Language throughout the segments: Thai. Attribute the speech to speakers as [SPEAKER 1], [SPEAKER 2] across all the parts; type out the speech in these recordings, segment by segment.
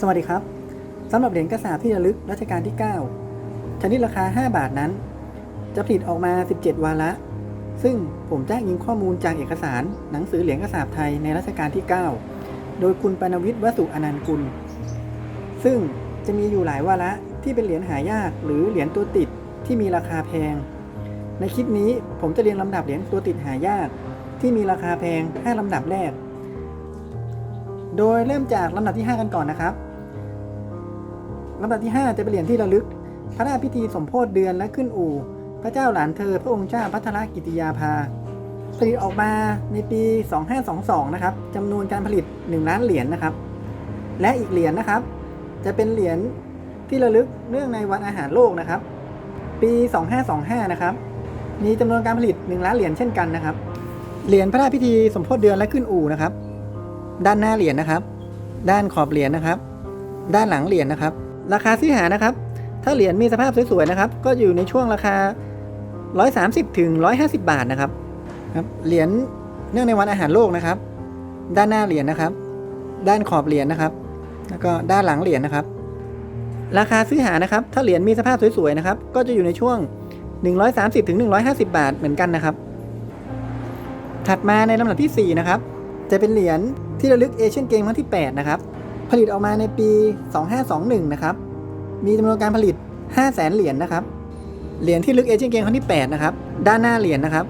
[SPEAKER 1] สวัสดีครับสำหรับเหรียญกระสาบที่ระลึกรัชกาลที่ 9 ชนิดราคา 5 บาทนั้น จะผลิตออกมา 17 วาระ ซึ่งผมจ้างอิงข้อมูลจากเอกสาร หนังสือเหรียญกระสาบไทยในรัชกาลที่ 9 โดยคุณปนวิทย์วสุอนันต์กุล ซึ่งจะมีอยู่หลายวาระที่เป็นเหรียญหายาก หรือเหรียญตัวติดที่มีราคาแพง ในคลิปนี้ผมจะเรียงลำดับเหรียญตัวติดหายาก ที่มีราคาแพง 5ลำดับแรก โดยเริ่มจากลำดับที่ 5 กันก่อนนะครับ ลำดับที่ 5 จะเป็นเหรียญที่ระลึก พระราชพิธีสมโพธิเดือนและขึ้นอู่ พระเจ้าหลานเธอ พระองค์เจ้าพัทรกิติยาภา ผลิตออกมาในปี 2522 นะครับจำนวนการผลิต 1 ล้านเหรียญนะครับ และอีกเหรียญนะครับ จะเป็นเหรียญที่ระลึกเนื่องในวันอาหารโลกนะครับ ปี 2525 นะครับ มีจำนวนการผลิต 1 ล้านเหรียญเช่นกันนะครับ เหรียญพระราชพิธีสมโพธิเดือนและขึ้นอู่นะครับ ด้านหน้าเหรียญนะครับ ด้านขอบเหรียญนะครับ ด้านหลังเหรียญนะครับ ราคาซื้อหานะครับ ถ้าเหรียญมีสภาพสวยๆนะครับ ก็อยู่ในช่วงราคา 130ถึง150 บาทนะครับครับเหรียญเนื่องในวันอาหารโลกนะครับ ด้านหน้าเหรียญนะครับ ด้านขอบเหรียญนะครับ แล้วก็ด้านหลังเหรียญนะครับ ราคาซื้อหานะครับ ถ้าเหรียญมีสภาพสวยๆนะครับ ก็จะอยู่ในช่วง 130ถึง150 บาทเหมือนกันนะครับ ถัดมาในลำดับที่ 4 นะครับ จะเป็นเหรียญที่ระลึกเอเชียนเกมครั้งที่ 8 นะครับ ผลิตออกมาในปี 2521 นะครับ มีจำนวนการผลิต 500,000เหรียญนะครับ เหรียญที่ลึกเอเชียนเกมครั้งที่ 8 นะครับ ด้านหน้าเหรียญนะครับ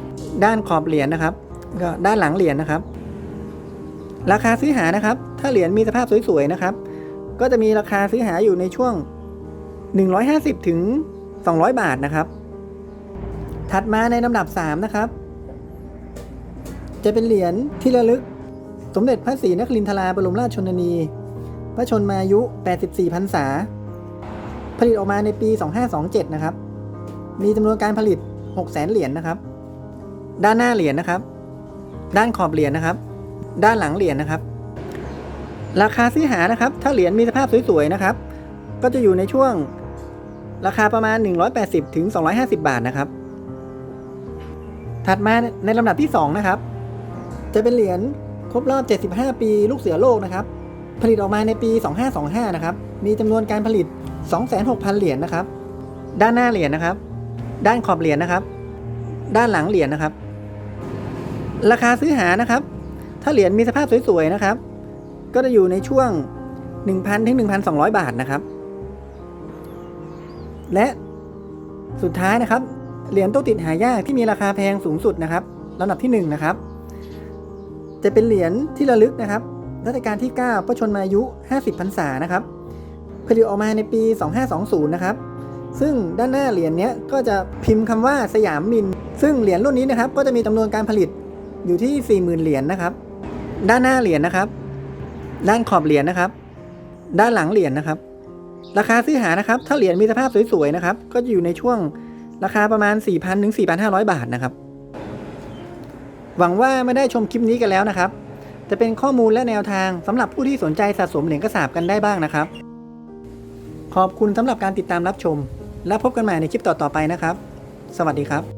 [SPEAKER 1] ด้านขอบเหรียญนะครับ ก็ด้านหลังเหรียญนะครับ ราคาซื้อหานะครับ ถ้าเหรียญมีสภาพสวยๆ นะครับ ก็จะมีราคาซื้อหาอยู่ในช่วง 150 ถึง 200 บาทนะครับ ถัดมาในลำดับ 3 นะครับ จะเป็นเหรียญที่ระลึก สมเด็จพระศรีนครินทราบรมราชชนนี พระชนมายุ 84พรรษา ผลิตออกมาในปี 2527 นะครับ มีจำนวนการผลิต 600,000 เหรียญนะครับ ด้านหน้าเหรียญนะครับ ด้านขอบเหรียญนะครับ ด้านหลังเหรียญนะครับ ราคาซื้อหานะครับ ถ้าเหรียญมีสภาพสวยๆนะครับ ก็จะอยู่ในช่วงราคาประมาณ 180ถึง250 บาทนะครับ ถัดมาในลำดับที่ 2 นะครับ จะเป็นเหรียญครบรอบ 75 ปี ลูกเสือโลกนะครับ ผลิตออกมาในปี 2525 นะครับ มีจำนวนการผลิต 26,000 เหรียญนะครับ ด้านหน้าเหรียญนะครับ ด้านขอบเหรียญนะครับ ด้านหลังเหรียญนะครับ ราคาซื้อหานะครับ ถ้าเหรียญมีสภาพสวยๆนะครับ ก็จะอยู่ในช่วง 1,000ถึง1,200 บาทนะครับ และสุดท้ายนะครับ เหรียญต๊ะติดหายากที่มีราคาแพงสูงสุดนะครับลำดับที่1นะครับ จะเป็นเหรียญที่ระลึกนะครับ รัชกาลที่ 9 พระชนมายุ 50พรรษานะครับผลิตออกมาในปี 2520 นะครับ ซึ่งด้านหน้าเหรียญนี้ก็จะพิมพ์คำว่าสยามมิน ซึ่งเหรียญรุ่นนี้นะครับ ก็จะมีจำนวนการผลิตอยู่ที่ 40,000 เหรียญนะครับ ด้านหน้าเหรียญนะครับ ด้านขอบเหรียญนะครับ ด้านหลังเหรียญนะครับ ราคาซื้อหานะครับ ถ้าเหรียญมีสภาพสวยๆนะครับ ก็จะอยู่ในช่วงราคาประมาณ 4,000ถึง4,500 บาทนะครับ หวังว่าไม่ได้ชมคลิปนี้กันแล้วนะครับ จะเป็นข้อมูลและแนวทางสำหรับผู้ที่สนใจสะสมเหรียญกระสาบกันได้บ้างนะครับ ขอบคุณสำหรับการติดตามรับชม และพบกันใหม่ในคลิปต่อๆไปนะครับ สวัสดีครับ